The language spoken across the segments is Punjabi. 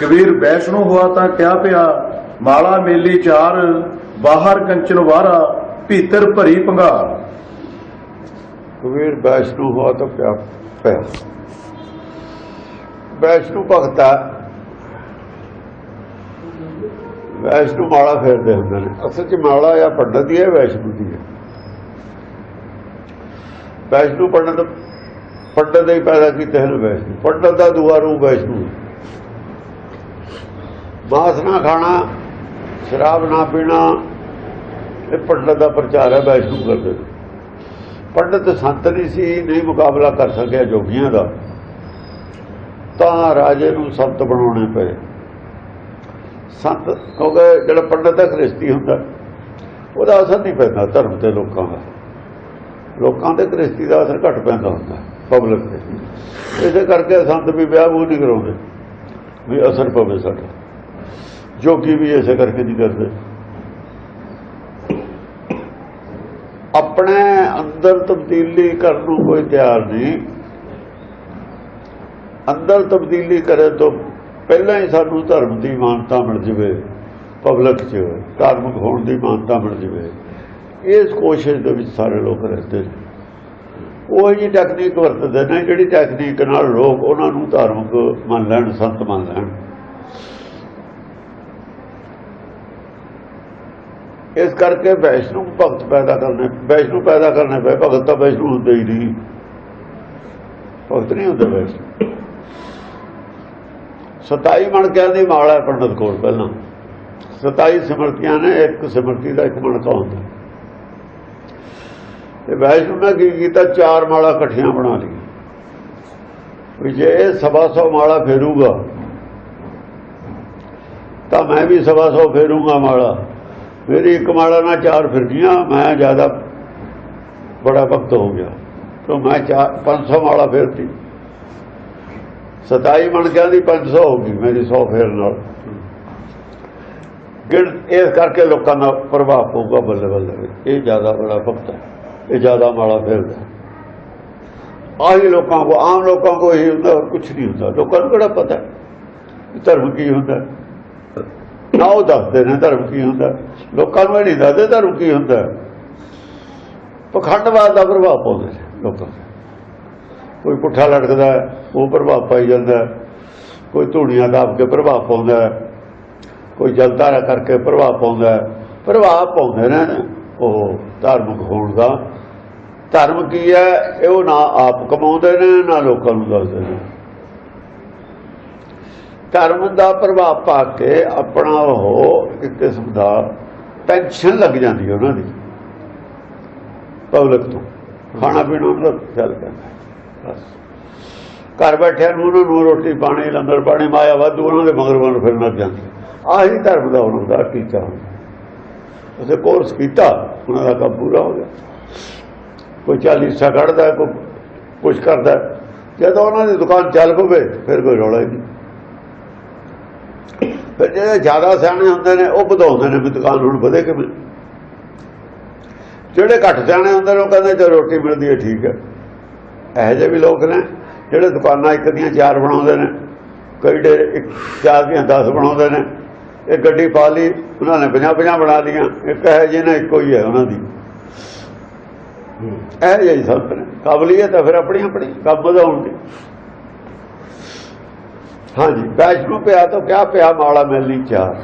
ਕਬੀਰ ਵੈਸ਼ਨੂ ਹੋਆ ਤਾਂ ਕਿਆ ਪਿਆ? ਮਾਲਾ ਮੇਲੀ ਚਾਰ, ਬਾਹਰ ਕੰਚਨ ਵਾਰਾ, ਭੀਤਰ ਭਰੀ ਭੰਗਾਰ। ਕਬੀਰ ਵੈਸ਼ਨੂ ਹੋਆ ਤਾਂ ਪਿਆ ਪਿਆ? ਵੈਸ਼ਨੂ ਭਗਤਾ ਵੈਸ਼ਨੂ ਮਾਲਾ ਫੇਰਦੇ ਹੁੰਦੇ ਨੇ। ਅਸਲ 'ਚ ਮਾਲਾ ਆ ਪੰਡਤ ਦੀ ਹੈ, ਵੈਸ਼ਨੂ ਦੀ ਹੈ। ਵੈਸ਼ਨੂ ਪੰਡਤ ਪੰਡਤ ਦੇ ਪੈਦਾ ਕੀਤੇ ਹਨ ਵੈਸ਼ਨੂ। ਪੰਡਤ ਦਾ ਦੂਆ ਰੂਪ ਵੈਸ਼ਨੂ ਹੈ। ਮਾਸ ਨਾ ਖਾਣਾ, ਸ਼ਰਾਬ ਨਾ ਪੀਣਾ, ਇਹ ਪੰਡਤ ਦਾ ਪ੍ਰਚਾਰ ਹੈ, ਵੈਸ਼ਨੂ ਕਰਦੇ। ਨੇ ਪੰਡਤ ਸੰਤ ਨਹੀਂ ਸੀ, ਨਹੀਂ ਮੁਕਾਬਲਾ ਕਰ ਸਕਿਆ ਜੋਗੀਆਂ ਦਾ। ਤਾਂ ਰਾਜੇ ਨੂੰ ਸੰਤ ਬਣਾਉਣੇ ਪਏ। ਸੰਤ, ਕਿਉਂਕਿ ਜਿਹੜਾ ਪੰਡਤ ਦਾ ਖ੍ਰਿਸਤੀ ਹੁੰਦਾ। ਉਹਦਾ ਅਸਰ ਨਹੀਂ ਪੈਂਦਾ ਧਰਮ ਤੇ ਲੋਕਾਂ ਦਾ। ਲੋਕਾਂ ਤੇ ਖ੍ਰਿਸਤੀ ਦਾ ਅਸਰ ਘੱਟ ਪੈਂਦਾ ਹੁੰਦਾ ਪਬਲਿਕ ਤੇ। ਇਸੇ ਕਰਕੇ ਸੰਤ ਵੀ ਵਿਆਹ ਉਹ ਨਹੀਂ ਕਰਾਉਂਦੇ, ਵੀ ਅਸਰ ਪਵੇ ਸਾਡਾ। ਜੋਗੀ ਵੀ ਇਸੇ ਕਰਕੇ ਨਹੀਂ ਕਰਦੇ। ਆਪਣੇ ਅੰਦਰ ਤਬਦੀਲੀ ਕਰਨ ਨੂੰ ਕੋਈ ਤਿਆਰ ਨਹੀਂ। ਅੰਦਰ ਤਬਦੀਲੀ ਕਰੇ ਤੋਂ ਪਹਿਲਾਂ ਹੀ ਸਾਨੂੰ ਧਰਮ ਦੀ ਮਾਨਤਾ ਮਿਲ ਜਵੇ, ਪਬਲਿਕ 'ਚ, ਧਾਰਮਿਕ ਹੋਣ ਦੀ ਮਾਨਤਾ ਮਿਲ ਜਵੇ। ਇਸ ਕੋਸ਼ਿਸ਼ ਦੇ ਵਿੱਚ ਸਾਰੇ ਲੋਕ ਰਹਿੰਦੇ ਨੇ। ਉਹ ਜੀ ਟੈਕਨੀਕ ਵਰਤਦੇ ਨੇ, ਜਿਹੜੀ ਟੈਕਨੀਕ ਨਾਲ ਲੋਕ ਉਹਨਾਂ ਨੂੰ ਧਾਰਮਿਕ ਮੰਨ ਲੈਣ, ਸੰਤ ਮੰਨ ਲੈਣ। ਇਸ ਕਰਕੇ ਵੈਸ਼ਨੂ ਭਗਤ ਪੈਦਾ ਕਰਨੇ, ਵੈਸ਼ਨੂ ਪੈਦਾ ਕਰਨੇ ਪਏ, ਭਗਤ ਤਾਂ ਵੈਸ਼ਨੂ ਹੁੰਦੇ ਹੀ ਨਹੀਂ। ਭਗਤ ਨਹੀਂ ਹੁੰਦੇ ਵੈਸ਼ਨੂ। 27 ਮਣਕਿਆਂ ਦੀ ਮਾਲਾ ਪੰਡਤ ਕੋਲ ਪਹਿਲਾਂ। 27 ਸਿਮਰਤੀਆਂ ਨੇ, ਇੱਕ ਸਿਮਰਤੀ ਦਾ ਇੱਕ ਮਣਕਾ ਹੁੰਦਾ। ਤੇ ਵੈਸ਼ਨੂ ਨੇ ਕੀ ਕੀਤਾ? ਚਾਰ ਮਾਲਾ ਇਕੱਠੀਆਂ ਬਣਾ ਲਈ ਵੀ ਜੇ ਸਵਾ ਸੌ ਮਾਲਾ ਫੇਰੂਗਾ, ਤਾਂ ਮੈਂ ਵੀ ਸਵਾ ਸੌ ਫੇਰੂਗਾ ਮਾਲਾ। ਮੇਰੀ ਇੱਕ ਮਾਲਾ ਨਾਲ ਚਾਰ ਫਿਰ ਮੈਂ ਜ਼ਿਆਦਾ ਬੜਾ ਭਗਤ ਹੋ ਗਿਆ। ਤਾਂ ਮੈਂ 500 ਮਾਲਾ ਫੇਰਤੀ 27 ਮਣ ਕਹਿੰਦੀ 500 ਹੋ ਗਈ ਮੇਰੀ 100 ਫੇਰ ਨਾਲ। ਗਿਣ, ਇਸ ਕਰਕੇ ਲੋਕਾਂ ਦਾ ਪ੍ਰਭਾਵ ਪਊਗਾ ਬੱਲੇ ਬੱਲੇ। ਇਹ ਜ਼ਿਆਦਾ ਬੜਾ ਭਗਤ ਹੈ। ਇਹ ਜ਼ਿਆਦਾ ਮਾਲਾ ਫਿਰਦਾ ਆਹੀ ਲੋਕਾਂ ਕੋ, ਆਮ ਲੋਕਾਂ ਕੋ ਇਹ ਹੁੰਦਾ ਕੁਝ ਨਹੀਂ ਹੁੰਦਾ। ਲੋਕਾਂ ਨੂੰ ਕਿਹੜਾ ਪਤਾ ਧਰਮ ਕੀ ਹੁੰਦਾ। ਨਾ ਉਹ ਦੱਸਦੇ ਨੇ ਧਰਮ ਕੀ ਹੁੰਦਾ। ਲੋਕਾਂ ਨੂੰ ਇਹ ਨਹੀਂ ਦੱਸਦੇ ਧਰਮ ਕੀ ਹੁੰਦਾ। ਪਖੰਡਵਾਦ ਦਾ ਪ੍ਰਭਾਵ ਪਾਉਂਦੇ ਨੇ ਲੋਕਾਂ ਤੇ। ਕੋਈ ਪੁੱਠਾ ਲਟਕਦਾ, ਉਹ ਪ੍ਰਭਾਵ ਪਾਈ ਜਾਂਦਾ। ਕੋਈ ਧੂਣੀਆਂ ਦਾਬ ਕੇ ਪ੍ਰਭਾਵ ਪਾਉਂਦਾ। ਕੋਈ ਜਲਦਾਰਾ ਕਰਕੇ ਪ੍ਰਭਾਵ ਪਾਉਂਦਾ। ਪ੍ਰਭਾਵ ਪਾਉਂਦੇ ਨੇ ਉਹ ਧਾਰਮਿਕ ਹੋਣ ਦਾ। ਧਰਮ ਕੀ ਹੈ? ਇਹ ਉਹ ਨਾ ਆਪ ਕਮਾਉਂਦੇ ਨੇ, ਨਾ ਲੋਕਾਂ ਨੂੰ ਦੱਸਦੇ ਨੇ। ਧਰਮ ਦਾ ਪ੍ਰਭਾਵ ਪਾ ਕੇ ਆਪਣਾ ਉਹ ਇੱਕ ਕਿਸਮ ਦਾ ਟੈਨਸ਼ਨ ਲੱਗ ਜਾਂਦੀ ਹੈ ਉਹਨਾਂ ਦੀ। ਪਬਲਿਕ ਤੋਂ। ਖਾਣਾ ਪੀਣਾ ਉਹਨਾਂ ਦਾ ਚੱਲ ਪੈਂਦਾ ਬਸ। ਘਰ ਬੈਠਿਆਂ ਨੂੰ ਉਹਨਾਂ ਨੂੰ ਰੋਟੀ ਪਾਣੀ, ਲੰਗਰ ਪਾਣੀ, ਮਾਇਆ ਵਾਧੂ ਉਹਨਾਂ ਦੇ ਮਗਰ ਮਗਰ ਫਿਰਨ ਲੱਗ ਜਾਂਦੇ ਆਹੀ ਧਰਮ ਦਾ ਉਹਨਾਂ ਦਾ ਟੀਚਾ ਹੁੰਦਾ ਉਸੇ ਕੋਰਸ ਕੀਤਾ, ਉਹਨਾਂ ਦਾ ਕੰਮ ਪੂਰਾ ਹੋ ਗਿਆ। ਕੋਈ ਚਾਲੀਸਾ ਕੱਢਦਾ, ਕੋਈ ਕੁਝ ਕਰਦਾ। ਜਦੋਂ ਉਹਨਾਂ ਦੀ ਦੁਕਾਨ ਚੱਲ ਪਵੇ, ਫਿਰ ਕੋਈ ਰੌਲਾ ਹੀ ਨਹੀਂ। ਫਿਰ ਜਿਹੜੇ ਜ਼ਿਆਦਾ ਸਿਆਣੇ ਹੁੰਦੇ ਨੇ, ਉਹ ਵਧਾਉਂਦੇ ਨੇ ਵੀ ਦੁਕਾਨ ਹੁਣ ਵਧੇ ਕਿਵੇਂ ਜਿਹੜੇ ਘੱਟ ਸਿਆਣੇ ਹੁੰਦੇ ਨੇ, ਉਹ ਕਹਿੰਦੇ ਜੇ ਰੋਟੀ ਮਿਲਦੀ ਹੈ, ਠੀਕ ਹੈ। ਇਹੋ ਜਿਹੇ ਵੀ ਲੋਕ ਨੇ, ਜਿਹੜੇ ਦੁਕਾਨਾਂ ਇੱਕ ਦੀਆਂ ਚਾਰ ਬਣਾਉਂਦੇ ਨੇ, ਕਈ ਡੇ ਇੱਕ ਚਾਰ ਦੀਆਂ 10 ਬਣਾਉਂਦੇ ਨੇ। ਇਹ ਗੱਡੀ ਪਾ ਲਈ, ਉਹਨਾਂ ਨੇ 50 50 ਬਣਾ ਲਈਆਂ, ਇੱਕ ਹੈ ਜਿਹਨਾਂ ਇੱਕੋ ਹੀ ਹੈ ਉਹਨਾਂ ਦੀ। ਇਹ ਜਿਹੀ ਸੰਤ ਨੇ। ਕਾਬਲੀਅਤ ਹੈ, ਫਿਰ ਆਪਣੀ ਆਪਣੀ, ਕੰਮ ਵਧਾਉਣ ਦੀ। ਹਾਂਜੀ। ਵੈਸ਼ਨੂ ਪਿਆ ਤਾਂ ਕਿਆ ਪਿਆ ਮਾਲਾ ਮਿਲਣੀ ਚਾਰ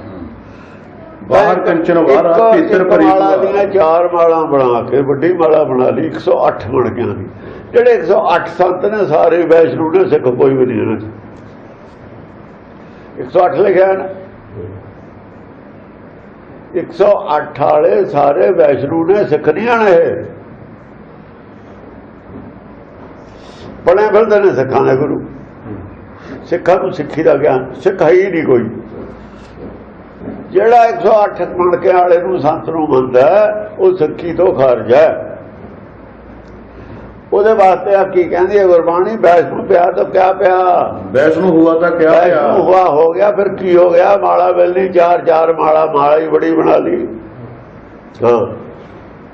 ਬਾਹਰ ਕੰਚਨ ਵਾਰਾ ਭੀਤਰ ਭਰੀ ਮਾਲਾ। ਦੀਆਂ ਚਾਰ ਮਾਲਾ ਬਣਾ ਕੇ ਵੱਡੀ ਮਾਲਾ ਬਣਾ ਲਈ 108 ਮਣਕਿਆਂ ਦੀ ਜਿਹੜੇ 108 ਸੰਤ ਨੇ ਸਾਰੇ ਵੈਸ਼ਨੂ ਨੇ ਸਿੱਖ ਕੋਈ ਵੀ ਨਹੀਂ 'ਚ। 108 ਲਿਖਿਆ ਨਾ। 108 ਵਾਲੇ ਸਾਰੇ ਵੈਸ਼ਨੂ ਨੇ ਸਿੱਖ ਨਹੀਂ ਆਣੇ ਬਣੇ ਫਿਰਦੇ ਨੇ ਸਿੱਖਾਂ ਦੇ ਗੁਰੂ। ਸਿੱਖਾਂ ਨੂੰ ਸਿੱਖੀ ਦਾ ਗਿਆਨ ਸਿੱਖ ਹੈ ਹੀ ਨਹੀਂ ਕੋਈ। ਜਿਹੜਾ 108 ਮਣਕੇ ਵਾਲੇ ਨੂੰ ਸੰਤ ਨੂੰ ਮੰਨਦਾ ਉਹ ਸਿੱਖੀ ਤੋਂ ਖਾਰਜ ਹੈ। ਉਹਦੇ ਵਾਸਤੇ ਆ ਕੀ ਕਹਿੰਦੀ ਹੈ ਗੁਰਬਾਣੀ ਵੈਸ਼ਨੂ ਪਿਆ ਤਾਂ ਕਿਆ ਪਿਆ? ਵੈਸ਼ਨੂ ਹੋਆ ਤਾਂ ਕਿਆ ਵੈਸ਼ਨੂ ਪਿਆ ਹੁਆ ਹੋ ਗਿਆ ਫਿਰ ਕੀ ਹੋ ਗਿਆ? ਮਾਲਾ ਮਿਲਣੀ ਚਾਰ ਚਾਰ ਮਾਲਾ ਮਾਲਾ ਹੀ ਬੜੀ ਬਣਾ ਲਈ। ਹਾਂ।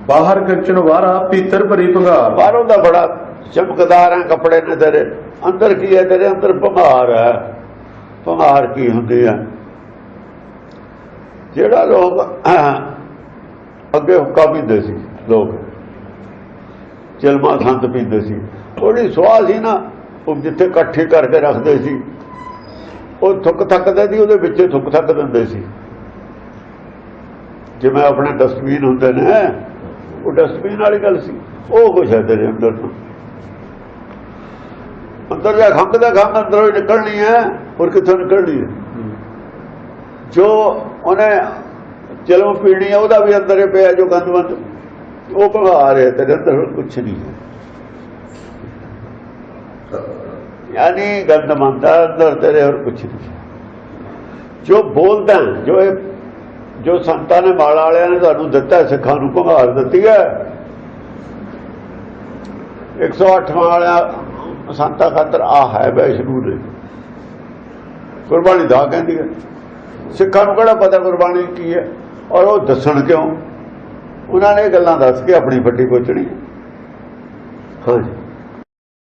ਬਾਹਰ ਕੰਚਨ ਵਾਰਾ ਭੀਤਰ ਭਰੀ ਭੰਗਾਰ। ਬਾਹਰੋਂ ਦਾ ਬੜਾ ਚਮਕਦਾਰ ਹੈ ਕੱਪੜੇ ਨੇ ਤੇਰੇ। ਅੰਦਰ ਕੀ ਹੈ ਤੇਰੇ? ਅੰਦਰ ਭੰਗਾਰ ਹੈ। ਭੰਗਾਰ ਕੀ ਹੁੰਦੀ ਹੈ ਜਿਹੜਾ ਲੋਕ ਅੱਗੇ ਹੁੱਕਾ ਪੀਂਦੇ ਸੀ, ਲੋਕ। ਚਲਮਾ ਸੰਤ ਪੀਂਦੇ ਸੀ। ਉਹਦੀ ਸਵਾਹ ਸੀ ਨਾ, ਉਹ ਜਿੱਥੇ ਇਕੱਠੇ ਕਰਕੇ ਰੱਖਦੇ ਸੀ। ਉਹ ਥੁੱਕ ਥੱਕਦੇ ਸੀ, ਉਹਦੇ ਵਿੱਚੇ ਥੁੱਕ ਥੱਕ ਦਿੰਦੇ ਸੀ। ਜਿਵੇਂ ਆਪਣੇ ਡਸਟਬਿਨ ਹੁੰਦੇ ਨੇ, ਉਹ ਡਸਟਬਿਨ ਵਾਲੀ ਗੱਲ ਸੀ। ਉਹ ਕੁਛ ਹੈ ਤੇਰੇ ਅੰਦਰ ਤੋਂ। ਅੰਦਰ ਜਾ ਖੰਗਦਾ ਖੰਗ ਅੰਦਰੋਂ ਹੀ ਨਿਕਲਣੀ ਹੈ, ਹੋਰ ਕਿੱਥੋਂ ਨਿਕਲਣੀ ਹੈ? ਜੋ ਉਹਨੇ ਚਲੋ ਪੀਣੀ ਹੈ, ਉਹਦਾ ਵੀ ਅੰਦਰ ਪਿਆ ਜੋ ਗੰਦਵੰਦ ਉਹ ਭਗਾ ਰਿਹਾ ਤੇਰੇ ਅੰਦਰ ਕੁਛ ਨਹੀਂ ਹੈ। ਯਾਨੀ ਗੰਦਮੰਦ ਅੰਦਰ ਤੇਰੇ ਹੋਰ ਕੁਛ ਨਹੀਂ ਜੋ ਬੋਲਦਾ ਜੋ ਇਹ ਜੋ ਸੰਤਾਂ ਨੇ ਮਾਲ ਵਾਲਿਆਂ ਨੇ ਤੁਹਾਨੂੰ ਦਿੱਤਾ ਸਿੱਖਾਂ ਨੂੰ ਭੰਗਾਰ ਦਿੱਤੀ ਹੈ। 108 ਵਾਲਿਆ ਸੰਤਾਂ ਖਾਤਰ ਆ ਹੈ ਵੈਸ਼ਨੂ ਨੇ ਗੁਰਬਾਣੀ ਦਾ ਕਹਿੰਦੀ ਹੈ। ਸਿੱਖਾਂ ਨੂੰ ਕਿਹੜਾ ਪਤਾ ਗੁਰਬਾਣੀ ਕੀ ਹੈ? ਔਰ ਉਹ ਦੱਸਣ ਕਿਉਂ? ਉਹਨਾਂ ਨੇ ਇਹ ਗੱਲਾਂ ਦੱਸ ਕੇ ਆਪਣੀ ਫੱਟੀ ਪੋਚਣੀ ਹਾਂਜੀ।